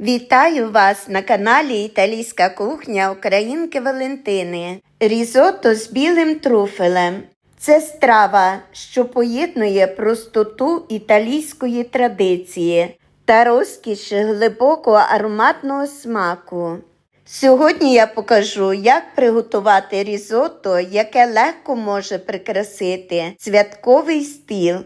Вітаю вас на каналі Італійська кухня Українки Валентини. Різото з білим труфелем. Це страва, що поєднує простоту італійської традиції та розкіш глибокого ароматного смаку. Сьогодні я покажу, як приготувати різото, яке легко може прикрасити святковий стіл.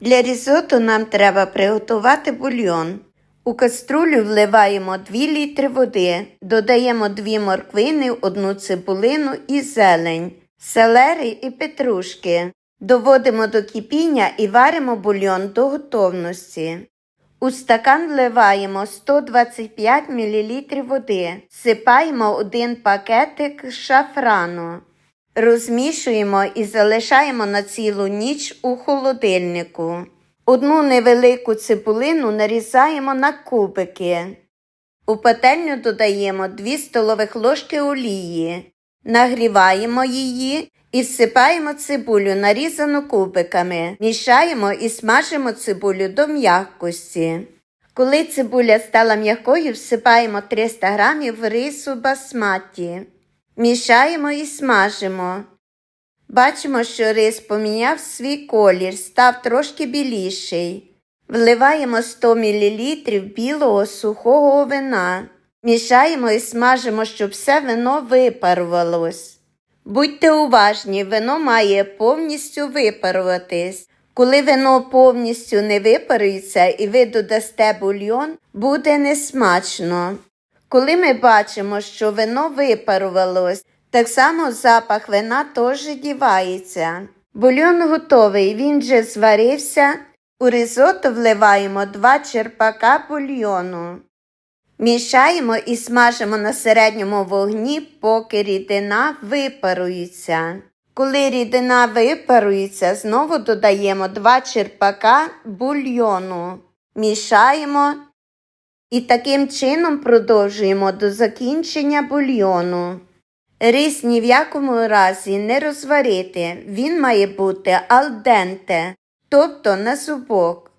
Для різоту нам треба приготувати бульйон. У каструлю вливаємо 2 літри води, додаємо 2 морквини, 1 цибулину і зелень, селери і петрушки. Доводимо до кипіння і варимо бульйон до готовності. У стакан вливаємо 125 мл води, сипаємо один пакетик шафрану. Розмішуємо і залишаємо на цілу ніч у холодильнику. Одну невелику цибулину нарізаємо на кубики. У пательню додаємо 2 столових ложки олії, нагріваємо її і всипаємо цибулю, нарізану кубиками, мішаємо і смажимо цибулю до м'якості. Коли цибуля стала м'якою, всипаємо 300 г рису басматі. Мішаємо і смажимо. Бачимо, що рис поміняв свій колір, став трошки біліший. Вливаємо 100 мл білого сухого вина. Мішаємо і смажимо, щоб все вино випарувалось. Будьте уважні, вино має повністю випаруватись. Коли вино повністю не випарується і ви додасте бульйон, буде несмачно. Коли ми бачимо, що вино випарувалось, так само запах вина теж дівається. Бульйон готовий, він вже зварився. У ризотто вливаємо 2 черпака бульйону. Мішаємо і смажимо на середньому вогні, поки рідина випарується. Коли рідина випарується, знову додаємо 2 черпака бульйону. Мішаємо і таким чином продовжуємо до закінчення бульйону. Рис ні в якому разі не розварити, він має бути алденте, тобто на зубок.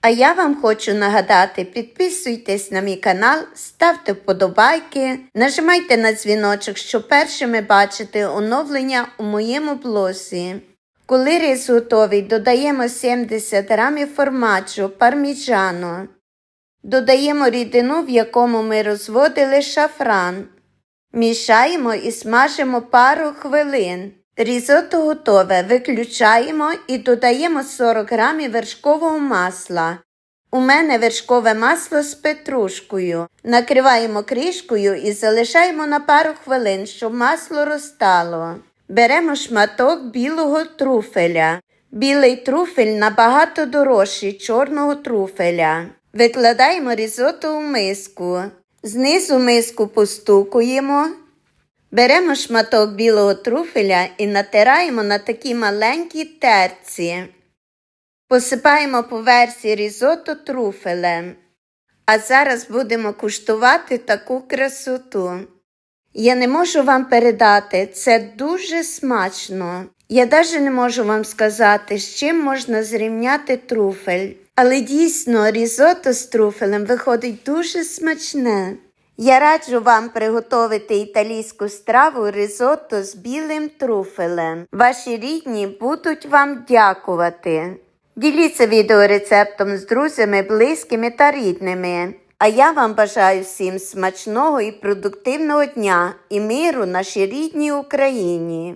А я вам хочу нагадати, підписуйтесь на мій канал, ставте вподобайки, нажимайте на дзвіночок, щоб першими бачити оновлення у моєму блозі. Коли рис готовий, додаємо 70 грамів формаджу парміджано. Додаємо рідину, в якому ми розводили шафран. Мішаємо і смажимо пару хвилин. Різото готове, виключаємо і додаємо 40 грамів вершкового масла. У мене вершкове масло з петрушкою. Накриваємо кришкою і залишаємо на пару хвилин, щоб масло розтало. Беремо шматок білого труфеля. Білий труфель набагато дорожчий чорного труфеля. Викладаємо різото у миску. Знизу миску постукуємо. Беремо шматок білого труфеля і натираємо на такі маленькі терці. Посипаємо по версії різото труфелем. А зараз будемо куштувати таку красоту. Я не можу вам передати, це дуже смачно. Я навіть не можу вам сказати, з чим можна зрівняти труфель. Але дійсно різото з труфелем виходить дуже смачне. Я раджу вам приготувати італійську страву ризотто з білим труфелем. Ваші рідні будуть вам дякувати. Діліться відеорецептом з друзями, близькими та рідними. А я вам бажаю всім смачного і продуктивного дня і миру нашій рідній Україні.